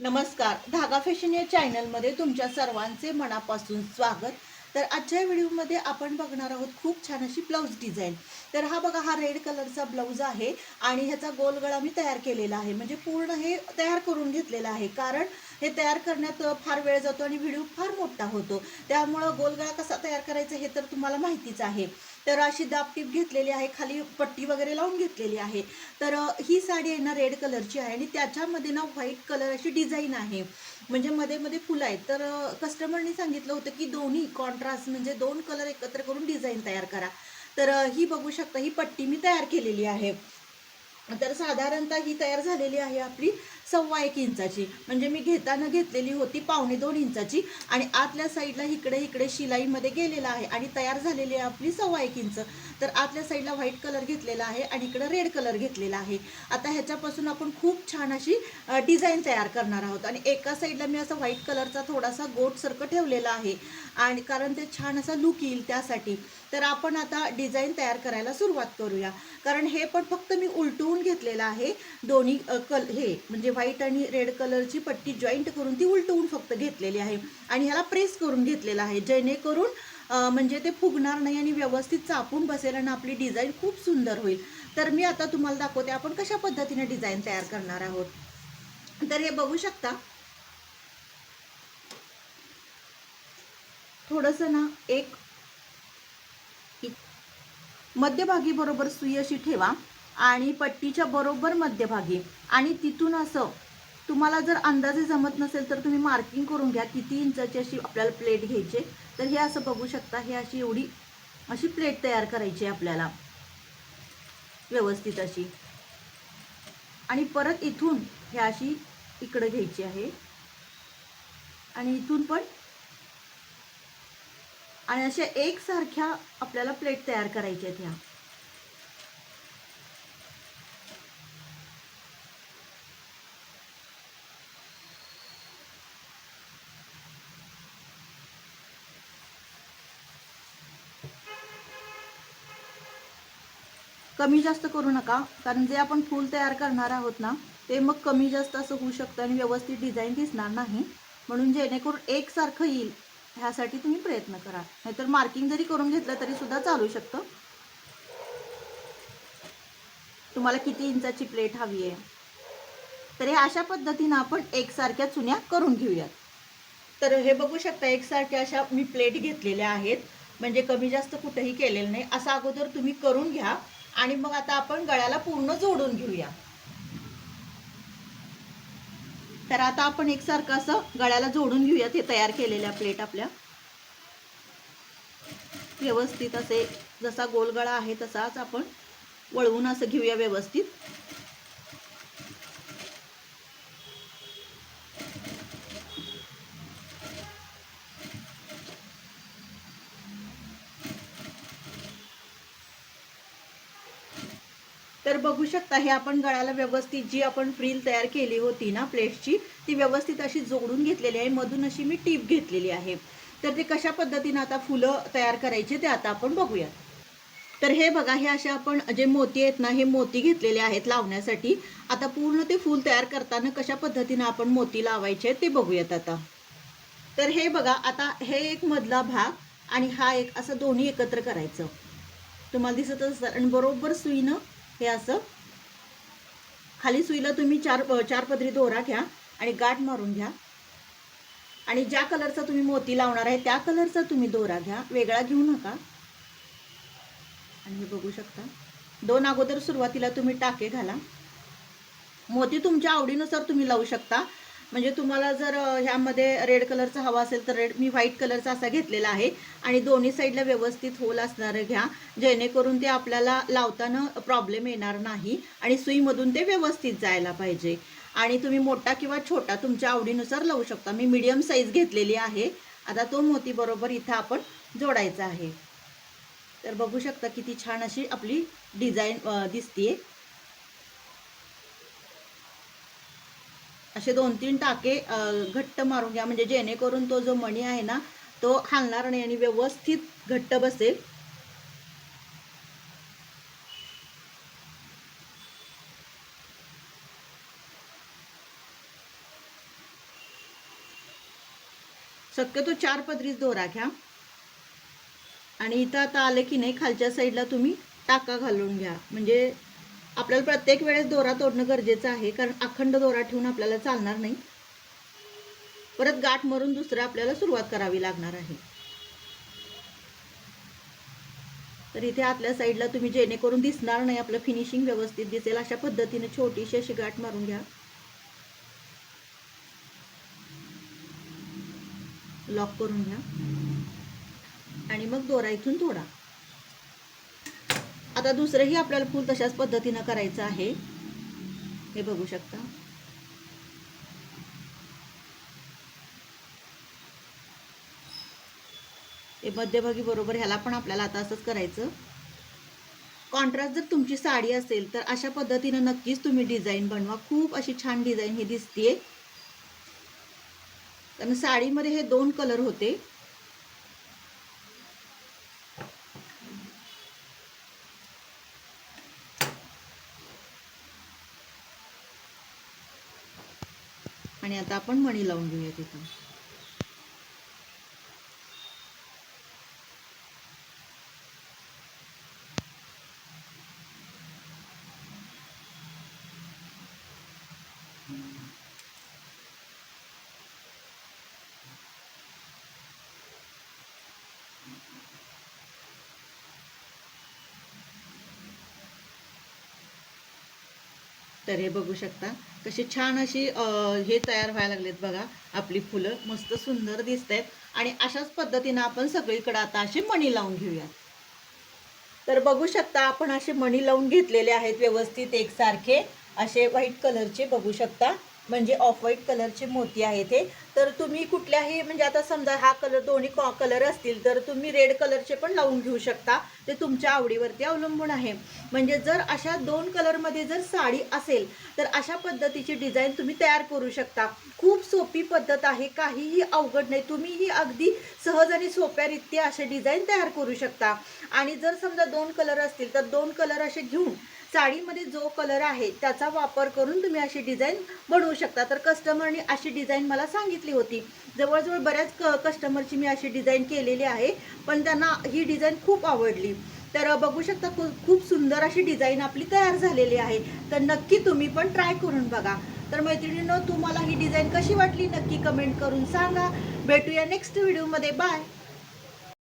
नमस्कार. धागा फॅशन या चॅनलमध्ये तुमच्या सर्वांचे मनापासून स्वागत. तर आजच्या व्हिडिओमध्ये आपण बघणार आहोत खूप छान अशी ब्लाऊज डिझाईन तर हा बघा हा रेड कलरचा ब्लाऊज आहे आणि ह्याचा गोल गळा मी तयार केलेला आहे. म्हणजे पूर्ण हे तयार करून घेतलेलं आहे. कारण हे तयार करण्यात फार वेळ जातो आणि व्हिडिओ फार मोठा होतो. त्यामुळं गोलगळा कसा तयार करायचा हे तर तुम्हाला माहितीच आहे. तर अशी दापटीप घेतलेली आहे खाली पट्टी वगैरे लावून घेतलेली आहे. तर ही साडी आहे ना रेड कलरची आहे आणि त्याच्यामध्ये ना व्हाईट कलर अशी डिझाईन आहे. म्हणजे मध्ये मध्ये फुलं आहेत. तर कस्टमरनी सांगितलं होतं की दोन्ही कॉन्ट्रास्ट म्हणजे दोन कलर एकत्र करून डिझाईन तयार करा. तर ही बघू शकता ही पट्टी मी तयार केलेली आहे. तर साधारणतः ही तयार झालेली आहे आपली. सव्वा एक इंचाची. म्हणजे मी घेताना घेतलेली होती पावणे दोन इंचाची आणि आतल्या साईडला इकडे इकडे शिलाईमध्ये गेलेला आहे आणि तयार झालेली आहे आपली सव्वा एक इंच. तर आतल्या साईडला व्हाईट कलर घेतलेला आहे आणि इकडं रेड कलर घेतलेला आहे. आता ह्याच्यापासून आपण खूप छान अशी डिझाईन तयार करणार आहोत. आणि एका साईडला मी असं व्हाईट कलरचा थोडासा गोटसारखं ठेवलेला आहे. आणि कारण ते छान असा लुक येईल त्यासाठी. तर आपण आता डिझाईन तयार करायला सुरुवात करूया. कारण हे पण फक्त मी उलटवून घेतलेलं आहे. दोन्ही कल हे म्हणजे व्हाईट आणि रेड कलरची पट्टी जॉईंट करून ती उलटवून फक्त घेतलेली आहे. आणि ह्याला प्रेस करून घेतलेला आहे जेणेकरून म्हणजे ते फुगणार नाही आणि व्यवस्थित चापून बसेल आणि आपली डिझाईन खूप सुंदर होईल. तर मी आता तुम्हाला दाखवते आपण कशा पद्धतीने डिझाईन तयार करणार आहोत. तर हे बघू शकता. थोडंसं ना एक मध्यभागी बरोबर सुई अशी ठेवा. आणि पट्टीच्या बरोबर मध्यभागी. आणि तिथून असं तुम्हाला जर अंदाजे जमत नसेल तर तुम्ही मार्किंग करून घ्या किती इंचाची अशी आपल्याला प्लेट घ्यायची तर हे असं बघू शकता हे अशी एवढी अशी प्लेट तयार करायची आहे आपल्याला. व्यवस्थित अशी. आणि परत इथून हे अशी इकडं घ्यायची आहे. आणि इथून पण. आणि अशा एकसारख्या आपल्याला प्लेट तयार करायच्या आहेत ह्या. कमी जास्त करू नका. कारण जे आपण फूल तयार करणार आहोत ना ते मग कमी जास्त असं होऊ शकतं आणि व्यवस्थित डिझाईन दिसणार नाही. म्हणून जेणेकरून एकसारखं येईल ह्यासाठी तुम्ही प्रयत्न करा. नाहीतर मार्किंग जरी करून घेतलं तरी सुद्धा चालू शकतं. तुम्हाला किती इंचाची प्लेट हवी आहे. तर हे अशा पद्धतीनं आपण एकसारख्या चुन्या करून घेऊयात. तर हे बघू शकता एकसारख्या अशा मी प्लेट घेतलेल्या आहेत. म्हणजे कमी जास्त कुठेही केलेलं नाही. असं अगोदर तुम्ही करून घ्या. आणि मग आता आपण गळ्याला पूर्ण जोडून घेऊया. तर आता आपण एकसारखं असं गळ्याला जोडून घेऊयात हे तयार केलेल्या प्लेट आपल्या. व्यवस्थित असे जसा गोल गळा आहे तसाच आपण वळवून असं घेऊया व्यवस्थित. बघू शकता हे आपण गळ्याला व्यवस्थित जी आपण फ्रील तयार केली होती ना प्लेटची ती व्यवस्थित अशी जोडून घेतलेली आहे. मधून अशी मी टीप घेतलेली आहे. तर ते कशा पद्धतीनं आता फुलं तयार करायचे ते आता आपण बघूया तर हे बघा हे असे आपण जे मोती आहेत ना हे मोती घेतलेले आहेत लावण्यासाठी. आता पूर्ण ते फूल तयार करताना कशा पद्धतीनं आपण मोती लावायचे ते बघूयात आता. तर हे बघा आता हे एक मधला भाग आणि हा एक असं दोन्ही एकत्र करायचं. तुम्हाला दिसत असतं आणि बरोबर सुईनं हे असं. खाली सुईला तुम्ही चार चार पदरी दोरा घ्या आणि गाठ मारून घ्या. आणि ज्या कलरचा तुम्ही मोती लावणार आहे त्या कलरचा तुम्ही दोरा घ्या. वेगळा घेऊ नका. आणि हे बघू शकता. दोन अगोदर सुरुवातीला तुम्ही टाके घाला. मोती तुमच्या आवडीनुसार तुम्ही लावू शकता. म्हणजे तुम्हाला जर ह्यामध्ये रेड कलरचा हवा असेल तर रेड मी व्हाईट कलरचा असा घेतलेला आहे. आणि दोन्ही साईडला व्यवस्थित होल असणारं घ्या. जेणेकरून ते आपल्याला लावताना प्रॉब्लेम येणार नाही आणि सुईमधून ते व्यवस्थित जायला पाहिजे. आणि तुम्ही मोठा किंवा छोटा तुमच्या आवडीनुसार लावू शकता. मी मीडियम साईज घेतलेली आहे. आता तो मोती बरोबर इथं आपण जोडायचा आहे. तर बघू शकता किती छान अशी आपली डिझाईन दिसतीये. असे दोन तीन टाके घट्ट मारून घ्या. म्हणजे जेणेकरून तो जो मणी आहे ना तो हालणार नाही आणि व्यवस्थित घट्ट बसेल. शक्यतो चार पदरीच दोरा घ्या. आणि इथं आता आलं की नाही खालच्या साईडला तुम्ही टाका घालून घ्या. म्हणजे आपल्याला प्रत्येक वेळेस दोरा तोडणं गरजेचं आहे कारण अखंड दोरा ठेवून आपल्याला चालणार नाही. परत गाठ मारून दुसरं आपल्याला सुरुवात करावी लागणार आहे. तर इथे आतल्या साईडला तुम्ही जेणेकरून दिसणार नाही आपलं फिनिशिंग व्यवस्थित दिसेल. अशा पद्धतीने छोटीशी अशी गाठ मारून घ्या. लॉक करून घ्या. आणि मग दोरा इथून थोडा आता दुसरंही आपल्याला फूल तशाच पद्धतीनं करायचं आहे. हे बघू शकता. हे मध्यभागी बरोबर ह्याला पण आपल्याला आता असंच करायचं. कॉन्ट्रास्ट जर तुमची साडी असेल तर अशा पद्धतीनं नक्कीच तुम्ही डिझाईन बनवा. खूप अशी छान डिझाईन ही दिसतीये. कारण साडीमध्ये हे दोन कलर होते. आणि आता आपण मणी लावून घेऊया तिथं तर हे बघू शकता. कशी छान अशी हे तयार व्हायला लागलेत बघा आपली फुलं. मस्त सुंदर दिसत आहेत आणि अशाच पद्धतीनं आपण सगळीकडे आता असे मणी लावून घेऊयात. तर बघू शकता आपण असे मणी लावून घेतलेले आहेत व्यवस्थित एकसारखे. असे व्हाईट कलरचे बघू शकता. म्हणजे ऑफ व्हाईट कलरचे मोती आहेत हे. तर तुम्ही कुठल्याही म्हणजे आता समजा हा कलर दोन्ही कलर असतील तर तुम्ही रेड कलरचे पण लावून घेऊ शकता. ते तुमच्या आवडीवरती अवलंबून आहे. म्हणजे जर अशा दोन कलरमध्ये जर साडी असेल तर अशा पद्धतीची डिझाईन तुम्ही तयार करू शकता. खूप सोपी पद्धत आहे काहीही अवघड नाही. तुम्हीही अगदी सहज आणि सोप्यारित्या असे डिझाईन तयार करू शकता. आणि जर समजा दोन कलर असतील तर दोन कलर असे घेऊन साडीमध्ये जो कलर आहे त्याचा वापर करून तुम्ही अशी डिझाईन बनवू शकता. तर कस्टमरने अशी डिझाईन मला सांगितली होती. जवळजवळ बऱ्याच क कस्टमरची मी अशी डिझाईन केलेली आहे पण त्यांना ही डिझाईन खूप आवडली. तर बघू शकता खूप सुंदर अशी डिझाईन आपली तयार झालेली आहे. तर नक्की तुम्ही पण ट्राय करून बघा. तर मैत्रिणींनो तुम्हाला ही डिझाईन कशी वाटली? नक्की कमेंट करून सांगा. भेटूया नेक्स्ट व्हिडिओमध्ये बाय